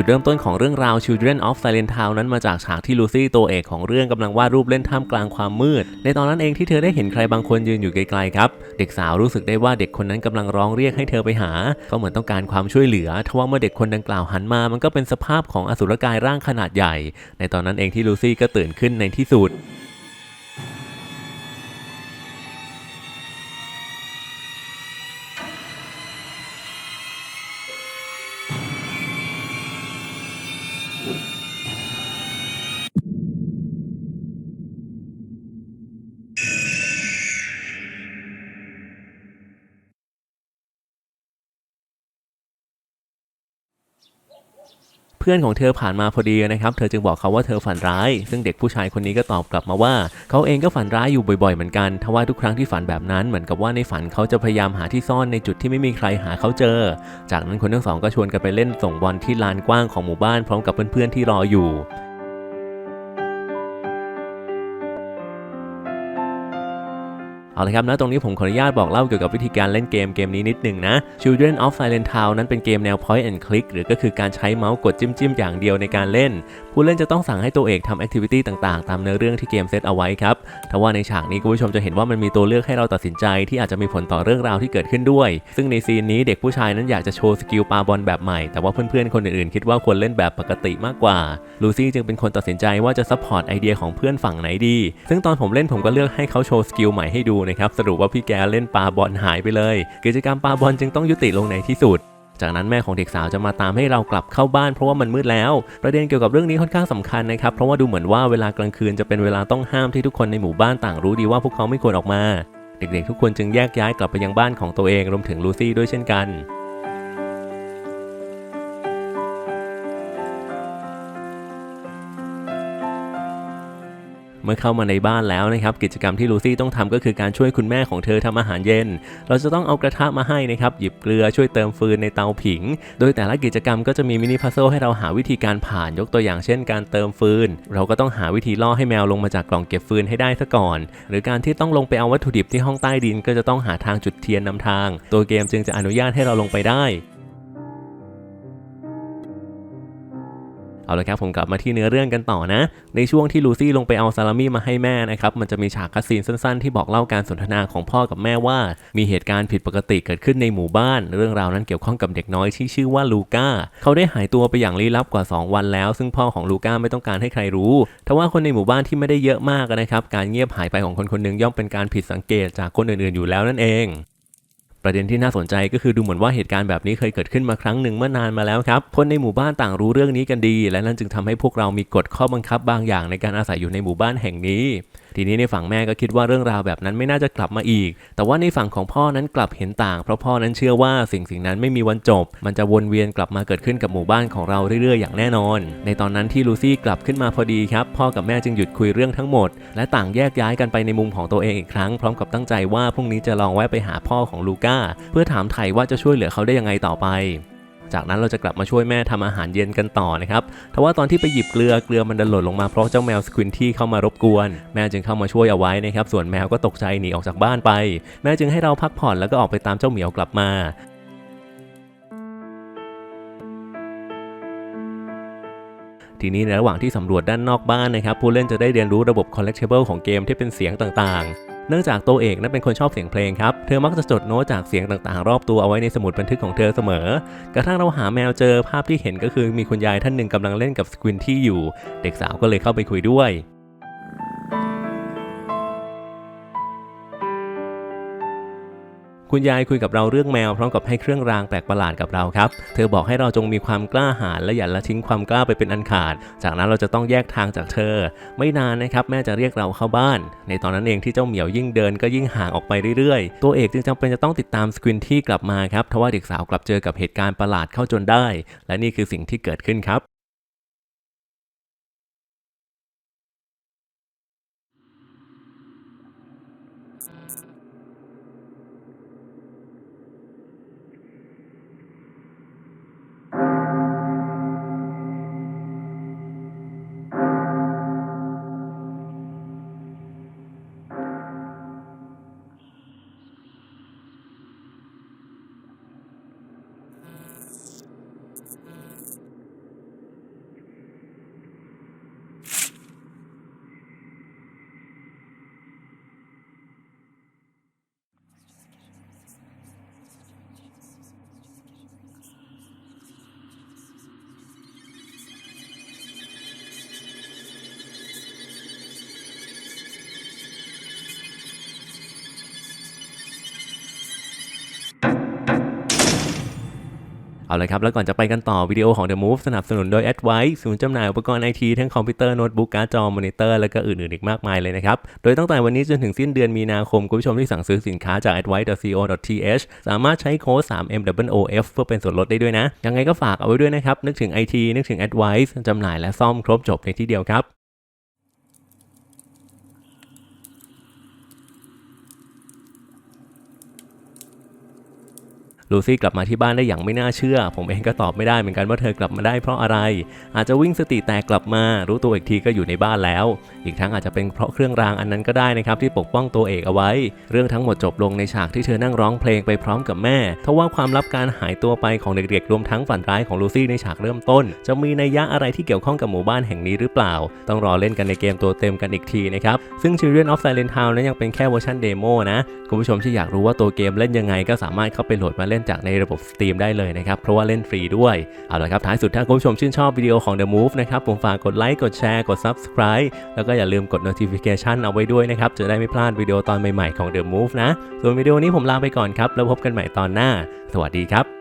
จุดเริ่มต้นของเรื่องราว Children of Silent Town นั้นมาจากฉากที่ลูซี่ตัวเอกของเรื่องกำลังวาดรูปเล่นท่ามกลางความมืด ในตอนนั้นเองที่เธอได้เห็นใครบางคนยืนอยู่ไกลๆครับ เด็กสาวรู้สึกได้ว่าเด็กคนนั้นกำลังร้องเรียกให้เธอไปหา ก็เหมือนต้องการความช่วยเหลือทว่าเมื่อเด็กคนดังกล่าวหันมา มันก็เป็นสภาพของอสุรกายร่างขนาดใหญ่ ในตอนนั้นเองที่ลูซี่ก็ตื่นขึ้นในที่สุด พื่อนของเธอผ่านมาพอดีนะครับ เธอจึงบอกเขาว่าเธอฝันร้าย ซึ่งเด็กผู้ชายคนนี้ก็ตอบกลับมาว่า เขาเองก็ฝันร้ายอยู่บ่อยๆเหมือนกันทว่าทุกครั้งที่ฝันแบบนั้นเหมือนกับว่าในฝันเขาจะพยายามหาที่ซ่อนในจุดที่ไม่มีใครหาเขาเจอ จากนั้นคนทั้งสองก็ชวนกันไปเล่นส่งบอลที่ลานกว้างของหมู่บ้านพร้อมกับเพื่อนๆที่รออยู่ เอาละครับนะตรงนี้ผมขออนุญาตบอกเล่าเกี่ยวกับวิธีการเล่นเกมเกมนี้นิดหนึ่งนะ Children of Silent Town นั้นเป็นเกมแนว point and click หรือก็คือการใช้เมาส์กดจิ้มจิ้มๆอย่างเดียวในการเล่น ผู้เล่นจะต้องสั่งให้ตัวเอกทำแอคทิวิตี้ต่างๆ ตามเนื้อเรื่องที่เกมเซตเอาไว้ครับแต่ว่าในฉากนี้คุณผู้ชมจะเห็นว่ามันมีตัวเลือกให้เราตัดสินใจที่อาจจะมีผลต่อเรื่องราวที่เกิดขึ้นด้วย ซึ่งในซีนนี้เด็กผู้ชายนั้นอยากจะโชว์สกิลปาบอลแบบใหม่ แต่ว่าเพื่อนๆคนอื่นๆคิดว่าควรเล่นแบบปกติมากกว่าลูซี่จึงเป็นคนตัดสินใจว่าจะซัพพอร์ตไอเดียของเพื่อนฝั่งไหนดี ซึ่งตอนผมเล่นผมก็เลือกให้เขาโชว์สกิลใหม่ให้ดูนะครับสรุปว่าพี่แกเล่นปาบอลหายไปเลย กิจกรรมปาบอลจึงต้องยุติลงในที่สุด จากนั้นแม่ของเด็กสาวจะมาตามให้เรากลับเข้าบ้านเพราะว่ามันมืดแล้ว ประเด็นเกี่ยวกับเรื่องนี้ค่อนข้างสำคัญนะครับเพราะว่าดูเหมือนว่าเวลากลางคืนจะเป็นเวลาต้องห้ามที่ทุกคนในหมู่บ้านต่างรู้ดีว่าพวกเขาไม่ควรออกมา เด็กๆ ทุกคนจึงแยกย้ายกลับไปยังบ้านของตัวเองรวมถึงลูซี่ด้วยเช่นกัน มื่อเข้ามาในบ้านแล้วนะครับกิจกรรมที่ลูซี่ต้องทำก็คือการช่วยคุณแม่ของเธอทำอาหารเย็น เราจะต้องเอากระทะมาให้นะครับหยิบเกลือช่วยเติมฟืนในเตาผิง โดยแต่ละกิจกรรมก็จะมีมินิพัซเซิลให้เราหาวิธีการผ่านยกตัวอย่างเช่น การเติมฟืน เราก็ต้องหาวิธีล่อให้แมวลงมาจากกล่องเก็บฟืนให้ได้ซะก่อน หรือการที่ต้องลงไปเอาวัตถุดิบที่ห้องใต้ดิน ก็จะต้องหาทางจุดเทียนนำทาง ตัวเกมจึงจะอนุญาตให้เราลงไปได้ เอาละครับผมกลับมาที่เนื้อเรื่องกันต่อนะ ในช่วงที่ลูซี่ลงไปเอาซาลามี่มาให้แม่นะครับมันจะมีฉากคัสซีนสั้นๆ ที่บอกเล่าการสนทนาของพ่อกับแม่ว่า มีเหตุการณ์ผิดปกติเกิดขึ้นในหมู่บ้าน เรื่องราวนั้นเกี่ยวข้องกับเด็กน้อยที่ชื่อว่าลูก้าเขาได้หายตัวไปอย่างลี้ลับกว่า 2 วันแล้ว ซึ่งพ่อของลูก้าไม่ต้องการให้ใครรู้ทว่าคนในหมู่บ้านที่ไม่ได้เยอะมากนะครับการเงียบหายไปของคนคนหนึ่งย่อมเป็นการผิดสังเกตจากคนอื่นๆอยู่แล้วนั่นเอง ประเด็นที่น่าสนใจก็คือดูเหมือนว่าเหตุการณ์แบบนี้เคยเกิดขึ้นมาครั้งหนึ่งเมื่อนานมาแล้วครับ คนในหมู่บ้านต่างรู้เรื่องนี้กันดี และนั่นจึงทำให้พวกเรามีกฎข้อบังคับบางอย่างในการอาศัยอยู่ในหมู่บ้านแห่งนี้ ทีนี้ในฝั่งแม่ก็คิดว่าเรื่องราวแบบนั้นไม่น่าจะกลับมาอีก แต่ว่าในฝั่งของพ่อนั้นกลับเห็นต่าง เพราะพ่อนั้นเชื่อว่าสิ่งสิ่งนั้นไม่มีวันจบ มันจะวนเวียนกลับมาเกิดขึ้นกับหมู่บ้านของเราเรื่อยๆอย่างแน่นอน ในตอนนั้นที่ลูซี่กลับขึ้นมาพอดีครับ พ่อกับแม่จึงหยุดคุยเรื่องทั้งหมด และต่างแยกย้ายกันไปในมุมของตัวเองอีกครั้ง พร้อมกับตั้งใจว่าพรุ่งนี้จะลองแวะไปหาพ่อของลูก้าเพื่อถามไถ่ว่าจะช่วยเหลือเขาได้ยังไงต่อไป จากนั้นเราจะกลับมาช่วยแม่ทำอาหารเย็นกันต่อนะครับทว่าตอนที่ไปหยิบเกลือเกลือมันดันหล่นลงมาเพราะเจ้าแมวสควินที่เข้ามารบกวน แม่จึงเข้ามาช่วยเอาไว้นะครับ ส่วนแมวก็ตกใจหนีออกจากบ้านไป แม่จึงให้เราพักผ่อนแล้วก็ออกไปตามเจ้าเหมียวกลับมาทีนี้ในระหว่างที่สำรวจด้านนอกบ้านนะครับ ผู้เล่นจะได้เรียนรู้ระบบ collectible ของเกมที่เป็นเสียงต่างๆ เนื่องจากตัวเอกนั้นเป็นคนชอบเสียงเพลงครับ เธอมักจะจดโน้ตจากเสียงต่างๆ รอบตัวเอาไว้ในสมุดบันทึกของเธอเสมอ กระทั่งเราหาแมวเจอภาพที่เห็นก็คือมีคุณยายท่านหนึ่งกำลังเล่นกับสควินที่อยู่ เด็กสาวก็เลยเข้าไปคุยด้วย คุณยายคุยกับเราเรื่องแมวพร้อมกับให้เครื่องรางแปลกประหลาดกับเราครับ เธอบอกให้เราจงมีความกล้าหาญและอย่าละทิ้งความกล้าไปเป็นอันขาด จากนั้นเราจะต้องแยกทางจากเธอ ไม่นานนะครับแม่จะเรียกเราเข้าบ้าน ในตอนนั้นเองที่เจ้าเหมียวยิ่งเดินก็ยิ่งห่างออกไปเรื่อยๆ ตัวเอกจึงจำเป็นจะต้องติดตามสควินที่กลับมาครับทว่าเด็กสาวกลับเจอกับเหตุการณ์ประหลาดเข้าจนได้ และนี่คือสิ่งที่เกิดขึ้นครับ เอาเลยครับ แล้วก่อนจะไปกันต่อวิดีโอของ The Move สนับสนุนโดย Advice ศูนย์จำหน่ายอุปกรณ์ไอทีทั้งคอมพิวเตอร์โน้ตบุ๊กการ์ดจอมอนิเตอร์และก็อื่นๆอีกมากมายเลยนะครับ โดยตั้งแต่วันนี้จนถึงสิ้นเดือนมีนาคม คุณผู้ชมที่สั่งซื้อสินค้าจาก advice.co.th สามารถใช้โค้ด 3MWOF เพื่อเป็นส่วนลดได้ด้วยนะ ยังไงก็ฝากเอาไว้ด้วยนะครับ นึกถึง IT นึกถึง Advice จำหน่ายและซ่อมครบจบในที่เดียวครับ ลูซี่กลับมาที่บ้านได้อย่างไม่น่าเชื่อ ผมเองก็ตอบไม่ได้เหมือนกันว่าเธอกลับมาได้เพราะอะไร อาจจะวิ่งสติแตกกลับมา รู้ตัวอีกทีก็อยู่ในบ้านแล้ว อีกทั้งอาจจะเป็นเพราะเครื่องรางอันนั้นก็ได้นะครับที่ปกป้องตัวเอกเอาไว้ เรื่องทั้งหมดจบลงในฉากที่เธอนั่งร้องเพลงไปพร้อมกับแม่ ทว่าความลับการหายตัวไปของเด็กๆรวมทั้งฝันร้ายของลูซี่ในฉากเริ่มต้น จะมีนัยยะอะไรที่เกี่ยวข้องกับหมู่บ้านแห่งนี้หรือเปล่า ต้องรอเล่นกันในเกมตัวเต็มกันอีกทีนะครับซึ่ง Children of Silent Town นั้นยังเป็นแค่เวอร์ชันเดโมนะ คุณผู้ชมที่อยากรู้ว่าตัวเกมเล่นยังไง ก็สามารถเข้าไปโหลดมาเล่นจากในระบบ Steam ได้เลยนะครับ เพราะว่าเล่นฟรีด้วย เอาละครับ ท้ายสุดถ้าคุณผู้ชมชื่นชอบวิดีโอของ The Move นะครับ ผมฝากกดไลค์ กดแชร์ กด Subscribe แล้วก็อย่าลืมกด notification เอาไว้ด้วยนะครับ จะได้ไม่พลาดวิดีโอตอนใหม่ๆของ The Move นะ ส่วนวิดีโอนี้ผมลาไปก่อนครับ แล้วพบกันใหม่ตอนหน้า สวัสดีครับ